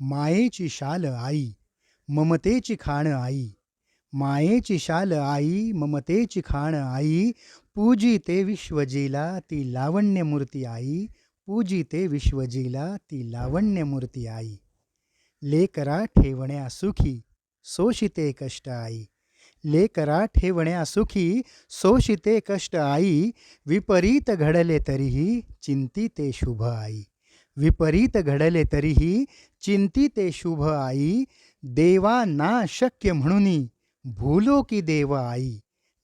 मायेची शाल आई ममतेची खाण आई. मायेची शाल आई ममतेची खाण आई पूजी ते विश्वजीला ती लावण्य मूर्ती आई पूजी ते विश्वजीला ती लावण्य मूर्ती आई. लेकरा ठेवण्या सुखी सोशिते कष्ट आई. लेकरा ठेवण्या सुखी सोशिते कष्ट आई. विपरीत घडले तरीही चिंतिते शुभ आई. विपरीत घडले तरीही चिंतिते शुभ आई देवा ना शक्य म्हणून भूलो की देव आई.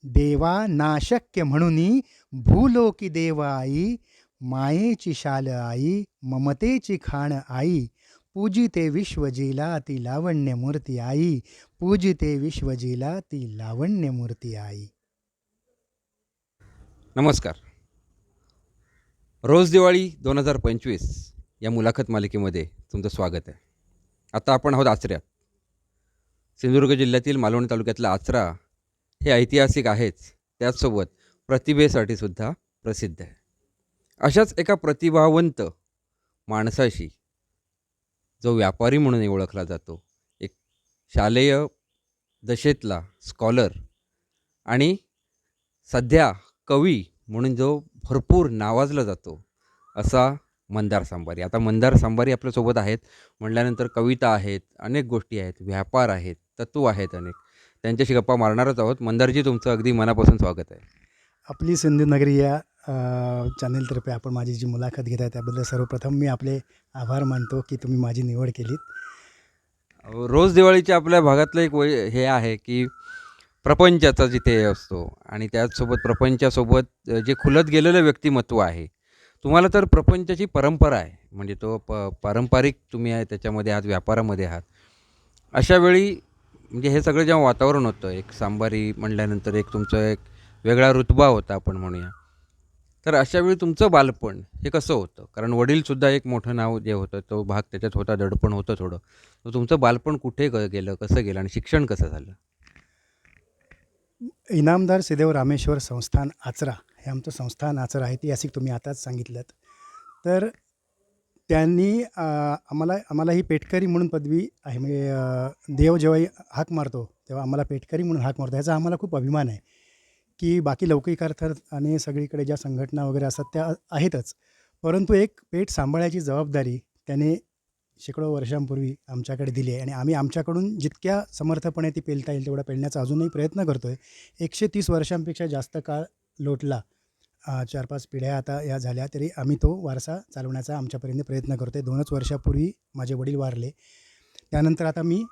देवा नाशक्य म्हणून भूलो की देव आई मायेची शाल आई ममतेची खाण आई पूजिते विश्वजीला ती लावण्य मूर्ती आई पूजिते विश्वजीला ती लावण्य मूर्ती आई. नमस्कार. रोज दिवाळी दोन हजार पंचवीस. या मुलाखत मालिकेमध्ये तुमचं स्वागत आहे. आता आपण आहोत आचऱ्यात. सिंधुदुर्ग जिल्ह्यातील मालवण तालुक्यातला आचरा हे ऐतिहासिक आहेच. त्याचसोबत प्रतिभेसाठी सुद्धा प्रसिद्ध आहे. अशाच एका प्रतिभावंत माणसाशी जो व्यापारी म्हणूनही ओळखला जातो एक शालेय दशेतला स्कॉलर आणि सध्या कवी म्हणून जो भरपूर नावाजला जातो असा मंदार सांबारी. आता मंदार सांबारी आपल्यासोबत आहेत. म्हटल्यानंतर कविता आहेत अनेक गोष्टी आहेत व्यापार आहेत तत्व आहेत अनेक. त्यांच्याशी गप्पा मारणारच आहोत. मंदारजी तुमचं अगदी मनापासून स्वागत आहे. आपली सिंधुनगरी या चॅनेलतर्फे आपण माझी जी मुलाखत घेत आहे त्याबद्दल सर्वप्रथम मी आपले आभार मानतो की तुम्ही माझी निवड केलीत. रोज दिवाळीच्या आपल्या भागातलं एक वै हे आहे की प्रपंचाचा जिथे हे असतो आणि त्याचसोबत प्रपंचासोबत जे खुलत गेलेलं व्यक्तिमत्व आहे तुम्हाला तर प्रपंचाची परंपरा आहे. म्हणजे तो प पारंपरिक तुम्ही आहे त्याच्यामध्ये आहात व्यापारामध्ये आहात. अशा वेळी म्हणजे हे सगळं जेव्हा वातावरण होतं एक सांबारी म्हणल्यानंतर एक तुमचं एक वेगळा रुतबा होता आपण म्हणूया. तर अशा वेळी तुमचं बालपण हे कसं होतं? कारण वडीलसुद्धा एक मोठं नाव जे होतं तो भाग त्याच्यात होता दडपण होतं थोडं. तर तुमचं बालपण कुठे ग गेलं कसं गेलं आणि शिक्षण कसं झालं? इनामदार सिदेव रामेश्वर संस्थान आचरा. हे आमचं संस्थान आचरा ऐतिहासिक तुम्ही आताच सांगितलं तर त्यांनी आम्हाला आम्हाला ही पेटकरी म्हणून पदवी आहे म्हणजे देव जेव्हा हाक मारतो तेव्हा आम्हाला पेटकरी म्हणून हाक मारतो याचा आम्हाला खूप अभिमान आहे. की बाकी लौकिकार्थ आणि सगळीकडे ज्या संघटना वगैरे असतात त्या आहेतच. परंतु एक पेट सांभाळायची जबाबदारी त्याने शेकडो वर्षांपूर्वी आमच्याकडे दिली आहे. आणि आम्ही आमच्याकडून जितक्या समर्थपणे ती पेलता येईल तेवढा पेलण्याचा अजूनही प्रयत्न करतो आहे एकशे तीस वर्षांपेक्षा जास्त काळ लोटला. चार पाच पिढ्या आता या झाल्या तरी आम्ही तो वारसा चालवण्याचा आमच्यापर्यंत प्रयत्न करतो आहे दोनच वर्षापूर्वी माझे वडील वारले. त्यानंतर आता मी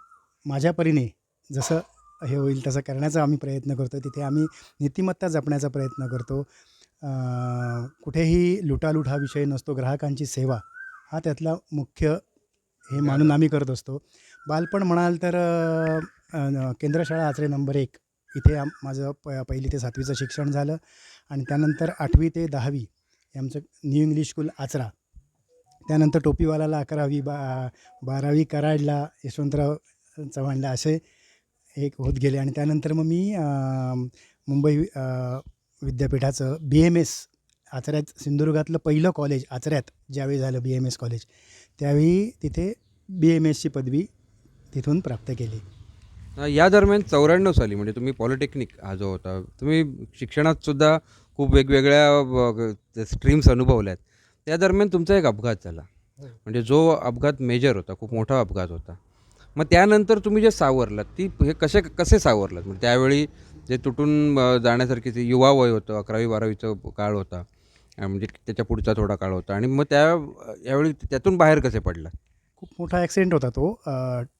माझ्या परीने जसं हे होईल तसं करण्याचा आम्ही प्रयत्न करतो तिथे आम्ही नीतिमत्ता जपण्याचा प्रयत्न करतो. कुठेही लुटालूट हा विषय नसतो. ग्राहकांची सेवा हा त्यातला मुख्य हे मानून आम्ही करत असतो. बालपण म्हणाल तर केंद्रशाळा आचरे नंबर एक. इथे आम माझं प पहिली ते सातवीचं शिक्षण झालं आणि त्यानंतर आठवी ते दहावी हे आमचं न्यू इंग्लिश स्कूल आचरा. त्यानंतर टोपीवालाला अकरावी बा बारावी कराडला यशवंतराव चव्हाणला असे एक होत गेले आणि त्यानंतर मग मी मुंबई विद्यापीठाचं बी एम एस आचऱ्यात सिंधुदुर्गातलं पहिलं कॉलेज आचऱ्यात ज्यावेळी झालं बी एम एस कॉलेज त्यावेळी तिथे बी एम एसची पदवी तिथून प्राप्त केली. या दरम्यान चौऱ्याण्णव साली म्हणजे तुम्ही पॉलिटेक्निक हा जो होता तुम्ही शिक्षणात सुद्धा खूप वेगवेगळ्या स्ट्रीम्स अनुभवल्यात. त्या दरम्यान तुमचा एक अपघात झाला. म्हणजे जो अपघात मेजर होता खूप मोठा अपघात होता. मग त्यानंतर तुम्ही जे सावरलात ती हे कसे कसे सावरलात? म्हणजे त्यावेळी जे तुटून जाण्यासारखी ते युवा वय होतं अकरावी बारावीचं काळ होता म्हणजे त्याच्या पुढचा थोडा काळ होता. आणि मग त्या यावेळी त्यातून बाहेर कसे पडला खूप मोठा ॲक्सिडेंट होता तो.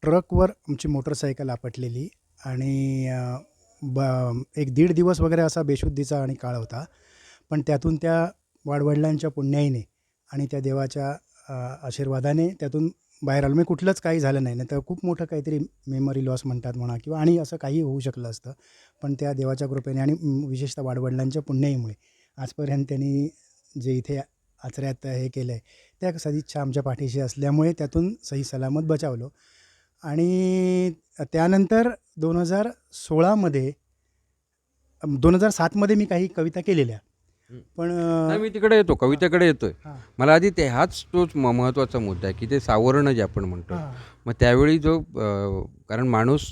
ट्रकवर आमची मोटरसायकल आपटलेली आणि ब एक दीड दिवस वगैरे असा बेशुद्धीचा आणि काळ होता. पण त्यातून त्या वाडवडिलांच्या पुण्याईने आणि त्या देवाच्या आशीर्वादाने त्यातून बाहेर आलो. मी कुठलंच काही झालं नाही. नाही तर खूप मोठं काहीतरी मेमरी लॉस म्हणतात म्हणा किंवा आणि असं काही होऊ शकलं असतं. पण त्या देवाच्या कृपेने आणि विशेषतः वाडवडिलांच्या पुण्याईमुळे आजपर्यंत त्यांनी जे इथे आचऱ्यात हे केलं आहे त्या सदिच्छा आमच्या पाठीशी असल्यामुळे त्यातून सही सलामत बचावलो आणि त्यानंतर दोन हजार सोळामध्ये दोन हजार सातमध्ये मी काही कविता केलेल्या. पण मी तिकडे येतो कवितेकडे येतोय. मला आधी ते हाच तोच महत्त्वाचा मुद्दा आहे की ते सावरणं जे आपण म्हणतो. मग त्यावेळी जो कारण माणूस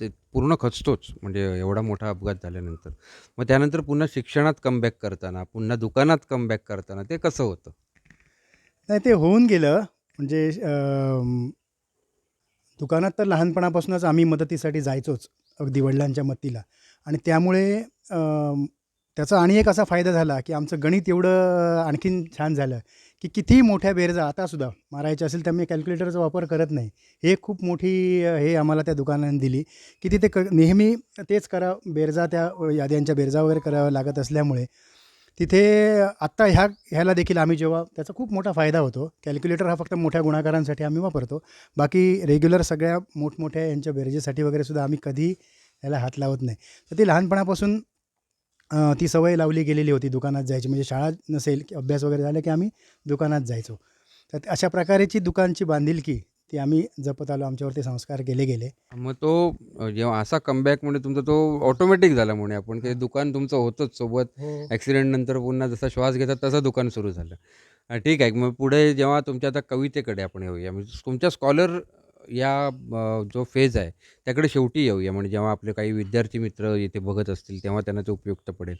ते पूर्ण खचतोच म्हणजे एवढा मोठा अपघात झाल्यानंतर मग त्यानंतर पुन्हा शिक्षणात कमबॅक करताना पुन्हा दुकानात कमबॅक करताना ते कसं होतं नाही ते होऊन गेलं. म्हणजे दुकानात तर लहानपणापासूनच आम्ही मदतीसाठी जायचोच अगदी वडिलांच्या मतीला आणि त्यामुळे त्याचा आणि एक असा फायदा झाला की आमचं गणित एवढं आणखीन छान झालं की कितीही मोठ्या बेरजा आतासुद्धा मारायच्या असेल तर मी कॅल्क्युलेटरचा वापर करत नाही. हे खूप मोठी हे आम्हाला त्या दुकानाने दिली की तिथे क नेहमी तेच करा बेरजा त्या याद्यांच्या बेरजा वगैरे कराव्या लागत असल्यामुळे तिथे आत्ता ह्या ह्याला देखील आम्ही जेव्हा त्याचा खूप मोठा फायदा होतो. कॅल्क्युलेटर हा फक्त मोठ्या गुणाकारांसाठी आम्ही वापरतो. बाकी रेग्युलर सगळ्या मोठमोठ्या यांच्या बेरजेसाठी वगैरे सुद्धा आम्ही कधी याला हात लावत नाही. तर ती लहानपणापासून ती सवय लावली गेलेली होती दुकानात जायची. म्हणजे शाळा नसेल की अभ्यास वगैरे झाला की आम्ही दुकानात जायचो. तर अशा प्रकारेची दुकानची बांधिलकी ती आम्ही जपत आलो आमच्यावरती संस्कार केले गेले. मग तो जेव्हा असा कमबॅक म्हणजे तुमचा तो ऑटोमॅटिक झाला म्हणे आपण ते दुकान तुमचं होतंच सोबत. हो. ॲक्सिडेंट नंतर पुन्हा जसा श्वास घेतात तसं दुकान सुरू झालं. ठीक आहे मग पुढे जेव्हा तुमच्या आता कवितेकडे आपण येऊया म्हणजे तुमच्या स्कॉलर या जो फेज आहे त्याकडे शेवटी येऊया. म्हणजे जेव्हा आपले काही विद्यार्थी मित्र इथे बघत असतील तेव्हा त्यांना ते उपयुक्त पडेल.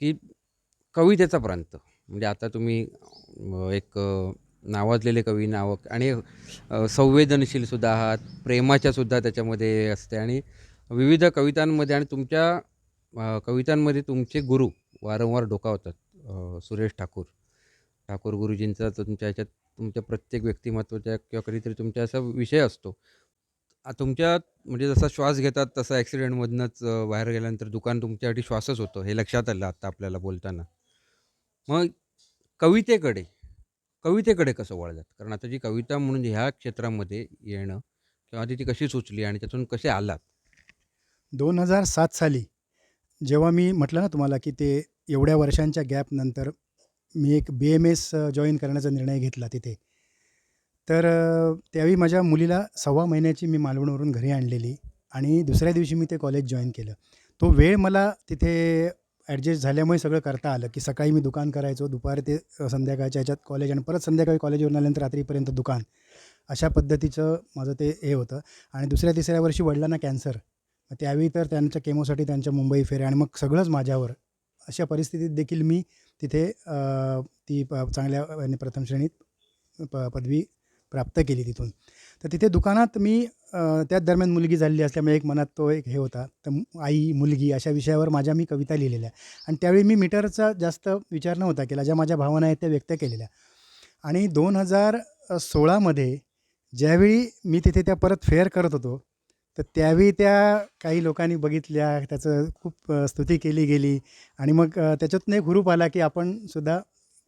की कवितेचा प्रांत. म्हणजे आता तुम्ही एक नावाजलेले कवी नावक आणि संवेदनशीलसुद्धा आहात प्रेमाच्यासुद्धा त्याच्यामध्ये असते आणि विविध कवितांमध्ये आणि तुमच्या कवितांमध्ये तुमचे गुरु वारंवार डोकावतात सुरेश ठाकूर. ठाकूर गुरुजींचा तुमच्या ह्याच्यात तुमच्या प्रत्येक व्यक्तिमत्वाच्या किंवा कधीतरी तुमच्या असा विषय असतो. तुमच्या म्हणजे जसा श्वास घेतात तसा ॲक्सिडेंटमधनंच बाहेर गेल्यानंतर दुकान तुमच्यासाठी श्वासच होतं हे लक्षात आलं आत्ता आपल्याला बोलताना. मग कवितेकडे कवितेकडे कसं वळलात कारण आता जी कविता म्हणून ह्या क्षेत्रामध्ये येणं किंवा आधी ती कशी सुचली आणि त्यातून कसे आलात? दोन हजार सात साली जेव्हा मी म्हटलं ना तुम्हाला की ते एवढ्या वर्षांच्या गॅपनंतर मी एक बी एम एस जॉईन करण्याचा निर्णय घेतला तिथे. तर अ, त्यावेळी माझ्या मुलीला सव्वा महिन्याची मी मालवणवरून घरी आणलेली आणि दुसऱ्या दिवशी मी ते कॉलेज जॉईन केलं. तो वेळ मला तिथे ॲडजस्ट झाल्यामुळे सगळं करता आलं की सकाळी मी दुकान करायचो दुपारी ते संध्याकाळच्या ह्याच्यात कॉलेज आणि परत संध्याकाळी कॉलेजवरून आल्यानंतर रात्रीपर्यंत दुकान. अशा पद्धतीचं माझं ते हे होतं. आणि दुसऱ्या तिसऱ्या वर्षी वडिलांना कॅन्सर मग त्यावेळी तर त्यांच्या केमोसाठी त्यांच्या मुंबई फेऱ्या आणि मग सगळंच माझ्यावर. अशा परिस्थितीत देखील मी तिथे ती प चांगल्या प्रथम श्रेणीत प पदवी प्राप्त केली तिथून. तर तिथे दुकानात मी त्याच दरम्यान मुलगी झालेली असल्यामुळे एक मनात तो एक हे होता. तर आई मुलगी अशा विषयावर माझ्या मी कविता लिहिलेल्या. आणि त्यावेळी मी मीटरचा जास्त विचार नव्हता केला. ज्या माझ्या भावना आहेत त्या व्यक्त केलेल्या. आणि दोन हजार सोळामध्ये ज्यावेळी मी तिथे त्या परत फेअर करत होतो तर त्यावेळी त्या काही लोकांनी बघितल्या. त्याचं खूप स्तुती केली गेली. आणि मग त्याच्यातून एक हुरूप आला की आपण सुद्धा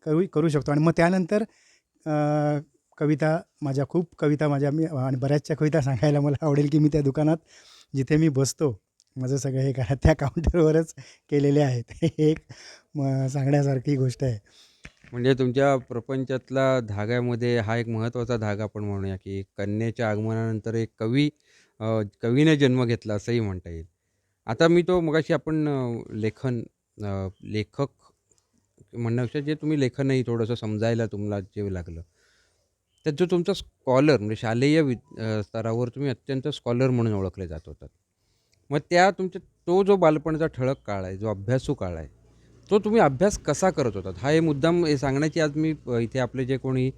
करू करू शकतो. आणि मग त्यानंतर कविता माझ्या खूप कविता माझ्या मी आणि बऱ्याचशा कविता सांगायला मला आवडेल की मी त्या दुकानात जिथे मी बसतो माझं सगळं हे करा त्या काउंटरवरच केलेले आहेत. हे एक म, सांगण्यासारखी गोष्ट आहे. म्हणजे तुमच्या प्रपंचातला धाग्यामध्ये हा एक महत्त्वाचा धागा आपण म्हणूया की कन्येच्या आगमनानंतर एक कवी कवीने जन्म घेतला असंही म्हणता येईल. आता मी तो मगाशी आपण लेखन लेखक म्हणण्यापेक्षा जे तुम्ही लेखनही थोडंसं समजायला तुम्हाला जे लागलं त्यात जो तुमचा स्कॉलर म्हणजे शालेय वि स्तरावर तुम्ही अत्यंत स्कॉलर म्हणून ओळखले जात होतात. मग त्या तुमच्या तो जो बालपणाचा ठळक काळ आहे जो अभ्यासू काळ आहे तो तुम्ही अभ्यास कसा करत होतात? हा हे मुद्दाम हे सांगण्याची आज मी इथे आपले जे कोणी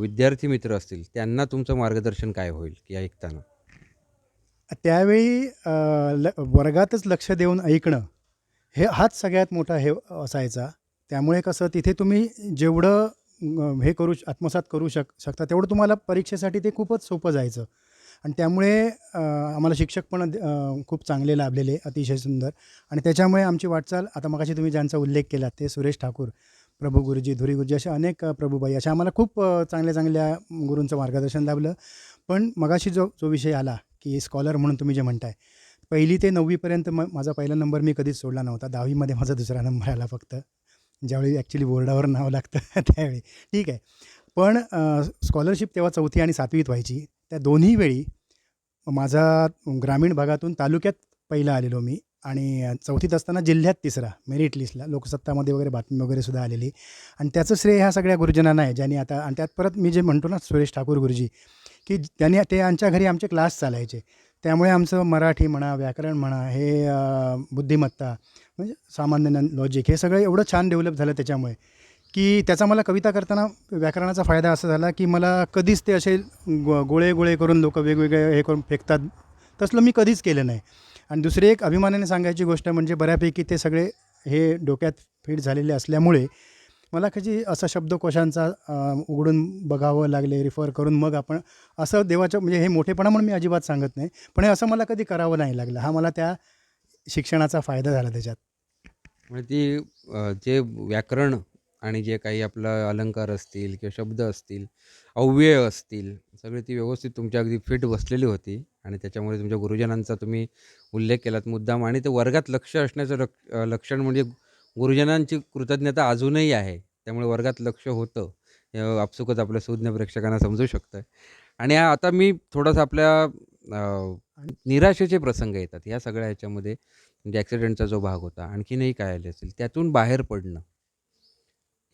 विद्यार्थी मित्र असतील त्यांना तुमचं मार्गदर्शन काय होईल की ऐकताना? त्यावेळी ल वर्गातच लक्ष देऊन ऐकणं हे हाच सगळ्यात मोठा हे असायचा. त्यामुळे कसं तिथे तुम्ही जेवढं हे करू श- आत्मसात करू शक शकता. तेवढं तुम्हाला परीक्षेसाठी ते खूपच सोपं जायचं. आणि त्यामुळे आम्हाला शिक्षक पण खूप चांगले लाभलेले अतिशय सुंदर. आणि त्याच्यामुळे आमची वाटचाल आता मगाशी तुम्ही ज्यांचा उल्लेख केला ते सुरेश ठाकूर प्रभू गुरुजी धुरी गुरुजी असे अनेक प्रभूबाई अशा आम्हाला खूप चांगल्या चांगल्या गुरूंचं मार्गदर्शन लाभलं. पण मगाशी जो जो विषय आला की स्कॉलर म्हणून तुम्ही जे म्हणताय पहिली ते नववीपर्यंत मग माझा पहिला नंबर मी कधीच सोडला नव्हता. दहावीमध्ये माझा दुसरा नंबर आला फक्त. ज्यावेळी ॲक्च्युली बोर्डावर नाव लागतं त्यावेळी. ठीक आहे. पण स्कॉलरशिप तेव्हा चौथी आणि सातवीत व्हायची. त्या दोन्ही वेळी माझा ग्रामीण भागातून तालुक्यात पहिला आलेलो मी आणि चौथीत असताना जिल्ह्यात तिसरा मेरिट लिस्टला लोकसत्तामध्ये वगैरे बातमी वगैरे सुद्धा आलेली. आणि त्याचं श्रेय ह्या सगळ्या गुरुजनांना आहे ज्यांनी आता आणि त्यात परत मी जे म्हणतो ना सुरेश ठाकूर गुरुजी की त्यांनी ते आमच्या घरी आमचे क्लास चालायचे. त्यामुळे आमचं मराठी म्हणा व्याकरण म्हणा हे बुद्धिमत्ता म्हणजे सामान्य लॉजिक हे सगळं एवढं छान डेव्हलप झालं त्याच्यामुळे. की त्याचा मला कविता करताना व्याकरणाचा फायदा असा झाला की मला कधीच ते असे गो गोळे गोळे करून लोक वेगवेगळे हे करून फेकतात. तसलं मी कधीच केलं नाही. आणि दुसरी एक अभिमानाने सांगायची गोष्ट म्हणजे बऱ्यापैकी ते सगळे हे डोक्यात फिट झालेले असल्यामुळे मला कधी असा शब्दकोशांचा उघडून बघावं लागले रिफर करून मग आपण असं देवाचं म्हणजे हे मोठेपणा म्हणून मी अजिबात सांगत नाही. पण हे असं मला कधी करावं नाही लागलं. हा मला त्या शिक्षणाचा फायदा झाला त्याच्यात. म्हणजे ती जे व्याकरण आणि जे काही आपलं अलंकार असतील किंवा शब्द असतील अव्यय असतील सगळी ती व्यवस्थित तुमच्या अगदी फिट बसलेली होती आणि त्याच्यामुळे तुमच्या गुरुजनांचा तुम्ही उल्लेख केलात मुद्दाम आणि ते वर्गात लक्ष असण्याचं लक लक्षण म्हणजे गुरुजनांची कृतज्ञता अजूनही आहे. त्यामुळे वर्गात लक्ष होतं. आपसुकच आपल्या सुज्ञ प्रेक्षकांना समजू शकतं आणि आता मी थोडंसं आपल्या निराशेचे प्रसंग येतात. या सगळ्या ह्याच्यामध्ये म्हणजे ॲक्सिडेंटचा जो भाग होता आणखीनही काय आले असेल त्यातून बाहेर पडणं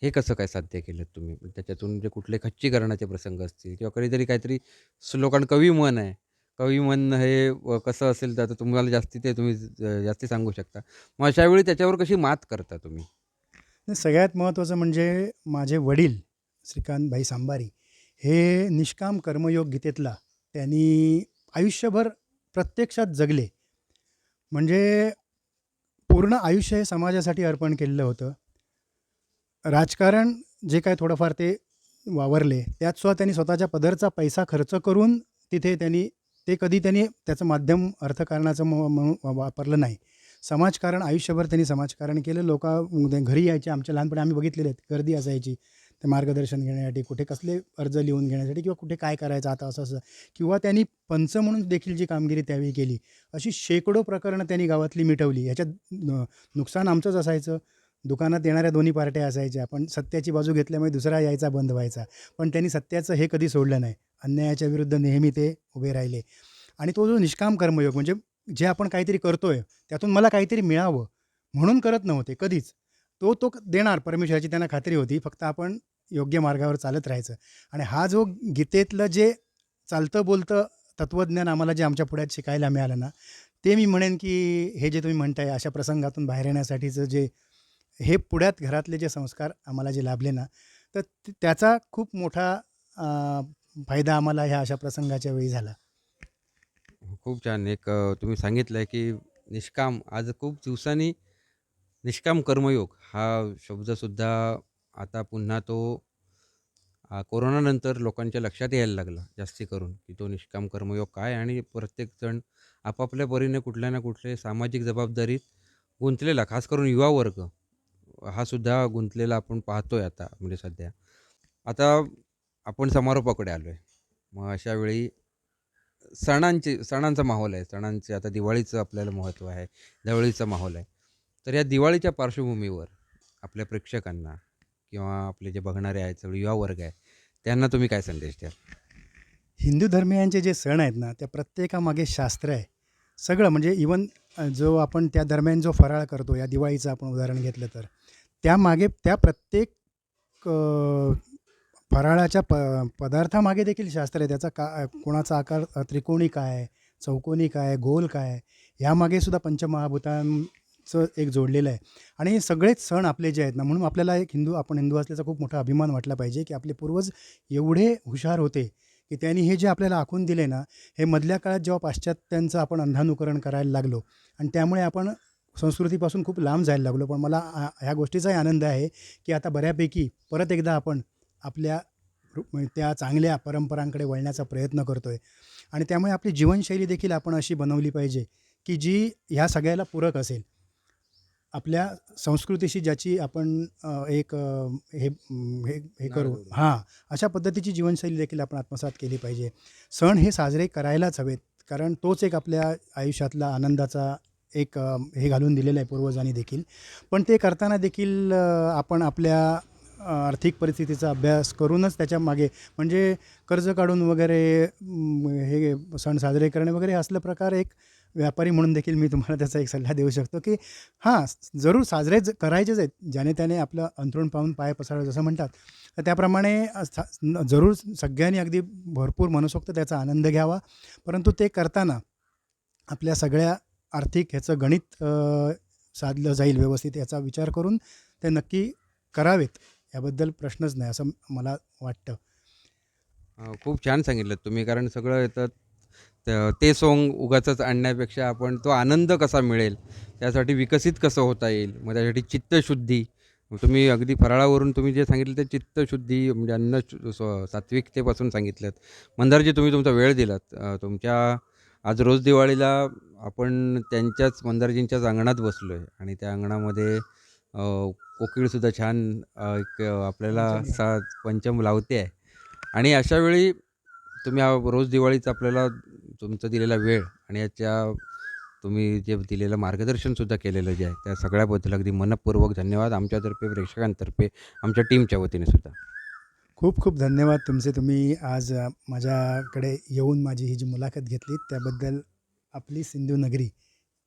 हे कसं काय साध्य केलं तुम्ही? त्याच्यातून म्हणजे कुठले खच्चीकरणाचे प्रसंग असतील किंवा कधीतरी काहीतरी श्लोकान कवी मन आहे. कवी मन हे कसं असेल तर आता तुम्हाला जास्ती ते तुम्ही ज- जास्ती सांगू शकता. मग अशा वेळी त्याच्यावर कशी मात करता तुम्ही? सगळ्यात महत्त्वाचं म्हणजे माझे वडील श्रीकांतभाई सांबारी हे निष्काम कर्मयोग गीतेतला त्यांनी आयुष्यभर प्रत्यक्षात जगले. म्हणजे पूर्ण आयुष्य हे समाजासाठी अर्पण केलेलं होतं. राजकारण जे काय थोडंफार ते वावरले त्यात सुद्धा त्यांनी स्वतःच्या पदरचा पैसा खर्च करून तिथे त्यांनी ते कधी त्यांनी त्याचं माध्यम अर्थकारणाचं म- म्हणून वापरलं नाही. समाजकारण आयुष्यभर त्यांनी समाजकारण केलं. लोक घरी यायचे आमच्या लहानपणी आम्ही बघितलेले आहेत गर्दी असायची. ते मार्गदर्शन घेण्यासाठी कुठे कसले अर्ज लिहून घेण्यासाठी किंवा कुठे काय करायचं आता असं असं किंवा त्यांनी पंच म्हणून देखील जी कामगिरी त्यावेळी केली अशी शेकडो प्रकरणं त्यांनी गावातली मिटवली. ह्याच्यात नुकसान आमचंच असायचं. दुकानात येणाऱ्या दोन्ही पार्ट्या असायच्या. पण सत्याची बाजू घेतल्यामुळे दुसरा यायचा बंद व्हायचा. पण त्यांनी सत्याचं हे कधी सोडलं नाही. अन्यायाच्या विरुद्ध नेहमी ते उभे राहिले. आणि तो जो निष्काम कर्मयोग म्हणजे जे आपण काहीतरी करतोय त्यातून मला काहीतरी मिळावं म्हणून करत नव्हते कधीच. तो तो देणार परमेश्वराची त्यांना खात्री होती. फक्त आपण योग्य मार्गावर चालत राहायचं. आणि हा जो गीतेतलं जे चालतं बोलतं तत्त्वज्ञान आम्हाला जे आमच्या पुढ्यात शिकायला मिळालं ना ते मी म्हणेन की हे जे तुम्ही म्हणताय अशा प्रसंगातून बाहेर येण्यासाठीचं जे हे पुढ्यात घरातले जे संस्कार आम्हाला जे लाभले ना तर त्याचा खूप मोठा फायदा आम्हाला ह्या अशा प्रसंगाच्या वेळी झाला. खूप छान. एक तुम्ही सांगितलं आहे की निष्काम आज खूप दिवसांनी निष्काम कर्मयोग हा शब्दसुद्धा आता पुन्हा तो कोरोनानंतर लोकांच्या लक्षात यायला लागला जास्ती करून की तो निष्काम कर्मयोग काय आणि प्रत्येकजण आपापल्या परीने कुठल्या ना कुठल्या सामाजिक जबाबदारीत गुंतलेला खास करून युवा वर्ग हा सुद्धा गुंतलेला आपण पाहतोय आता म्हणजे सध्या. आता आपण समारोपाकडे आलो आहे मग अशा वेळी सणांचे सणांचा माहोल आहे. सणांचे आता दिवाळीचं आपल्याला महत्त्व आहे दिवाळीचा माहोल आहे. तर या दिवाळीच्या पार्श्वभूमीवर आपल्या प्रेक्षकांना किंवा आपले जे बघणारे आहेत सगळे युवा वर्ग आहे त्यांना तुम्ही काय संदेश द्याल? हिंदू धर्मियांचे जे सण आहेत ना त्या प्रत्येकामागे शास्त्र आहे. सगळं म्हणजे इवन जो आपण त्या दरम्यान जो फराळ करतो या दिवाळीचं आपण उदाहरण घेतलं तर त्यामागे त्या प्रत्येक फराळाच्या प पदार्थामागे देखील शास्त्र आहे. त्याचा का कोणाचा आकार त्रिकोणी काय आहे चौकोनी काय आहे गोल काय आहे ह्यामागे सुद्धा पंचमहाभूतां चं एक जोडलेलं आहे. आणि हे सगळेच सण आपले जे आहेत ना म्हणून आपल्याला एक हिंदू आपण हिंदू असल्याचा खूप मोठा अभिमान वाटला पाहिजे की आपले पूर्वज एवढे हुशार होते की त्यांनी हे जे आपल्याला आखून दिले ना हे मधल्या काळात जेव्हा पाश्चात्यांचं आपण अंधानुकरण करायला लागलो आणि त्यामुळे आपण संस्कृतीपासून खूप लांब जायला लागलो पण मला ह्या गोष्टीचाही आनंद आहे की आता बऱ्यापैकी परत एकदा आपण आपल्या त्या चांगल्या परंपरांकडे वळण्याचा प्रयत्न करतो आहे आणि त्यामुळे आपली जीवनशैली देखील आपण अशी बनवली पाहिजे की जी ह्या सगळ्याला पूरक असेल. आपल्या संस्कृतीशी ज्याची आपण अ, एक अ, हे हे हे करू. जोडू. हां अशा पद्धतीची जीवनशैली देखील आपण आत्मसात केली पाहिजे. सण हे साजरे करायलाच हवेत कारण तोच एक आपल्या आयुष्यातला आनंदाचा एक अ, हे घालून दिलेला आहे पूर्वजांनी देखील. पण ते करताना देखील अ, आपण आपल्या अ, आर्थिक परिस्थितीचा अभ्यास करूनच त्याच्यामागे म्हणजे कर्ज काढून वगैरे म, हे सण साजरे करणे वगैरे असलं प्रकार एक व्यापारी म्हणून देखील मी तुम्हाला त्याचा एक सल्ला देऊ शकतो की हां जरूर साजरे ज- करायचेच आहेत. ज्याने त्याने आपलं अंथरूण पाहून पाय पसरावं जसं म्हणतात. तर त्याप्रमाणे जरूर सगळ्यांनी अगदी भरपूर मनसोक्त त्याचा आनंद घ्यावा. परंतु ते करताना आपल्या सगळ्या आर्थिक ह्याचं गणित साधलं जाईल व्यवस्थित याचा विचार करून ते नक्की करावेत. याबद्दल प्रश्नच नाही असं मला वाटतं. खूप छान सांगितलं तुम्ही. कारण सगळं येतं त- ते सोंग उगाचच आणण्यापेक्षा आपण तो आनंद कसा मिळेल त्यासाठी विकसित कसं होता येईल मग त्यासाठी चित्तशुद्धी. तुम्ही अगदी फराळावरून तुम्ही जे सांगितलं ते चित्तशुद्धी म्हणजे अन्न सात्विकतेपासून सांगितलं मंदारजी तुम्ही तुमचा वेळ दिलात. तुमच्या आज रोज दिवाळीला आपण त्यांच्याच मंदारजींच्याच अंगणात बसलो आहे आणि त्या अंगणामध्ये कोकिळसुद्धा छान एक आपल्याला सा पंचम लावते आहे. आणि अशा वेळी तुम्ही रोज दिवाळीचा आपल्याला तुमचा दिलेला वेळ आणि याच्या तुम्ही जे दिलेलं मार्गदर्शनसुद्धा केलेलं जे आहे त्या सगळ्याबद्दल अगदी मनपूर्वक धन्यवाद. आमच्यातर्फे प्रेक्षकांतर्फे आमच्या टीमच्या वतीने सुद्धा. खूप खूप धन्यवाद तुमचे. तुम्ही आज अ, माझ्याकडे येऊन माझी ही जी मुलाखत घेतली त्याबद्दल आपली सिंधू नगरी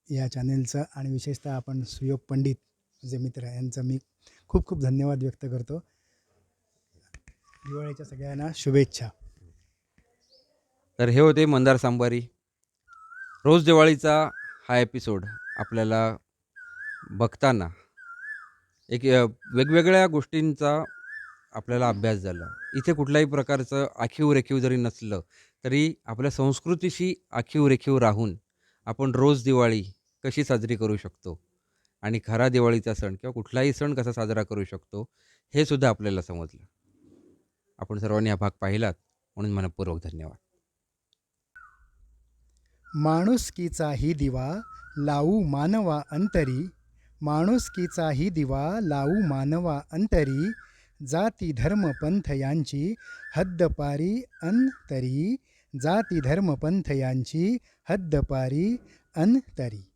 या चॅनेलचं आणि विशेषतः आपण सुयोग पंडित जे मित्र आहे, यांचा मी खूप खूप धन्यवाद व्यक्त करतो. दिवाळीच्या सगळ्यांना शुभेच्छा. तर हे होते मंदार सांबारी. रोज दिवाळीचा हा एपिसोड आपल्याला बघताना एक वेगवेगळ्या गोष्टींचा आपल्याला अभ्यास झाला. इथे कुठल्याही प्रकारचं आखीव रेखीव जरी नसलं तरी आपल्या संस्कृतीशी आखीव रेखीव राहून आपण रोज दिवाळी कशी साजरी करू शकतो आणि खरा दिवाळीचा सण किंवा कुठलाही सण कसा साजरा करू शकतो हे सुद्धा आपल्याला समजलं. आपण सर्वांनी हा भाग पाहिलात म्हणून मनपूर्वक धन्यवाद. माणुसकीचाही दिवा लावू मानवा अंतरी माणुसकीचाही दिवा लावू मानवा अंतरी जाती धर्म पंथ यांची हद्दपारी अंतरी जाती धर्म पंथ यांची हद्दपारी अंतरी.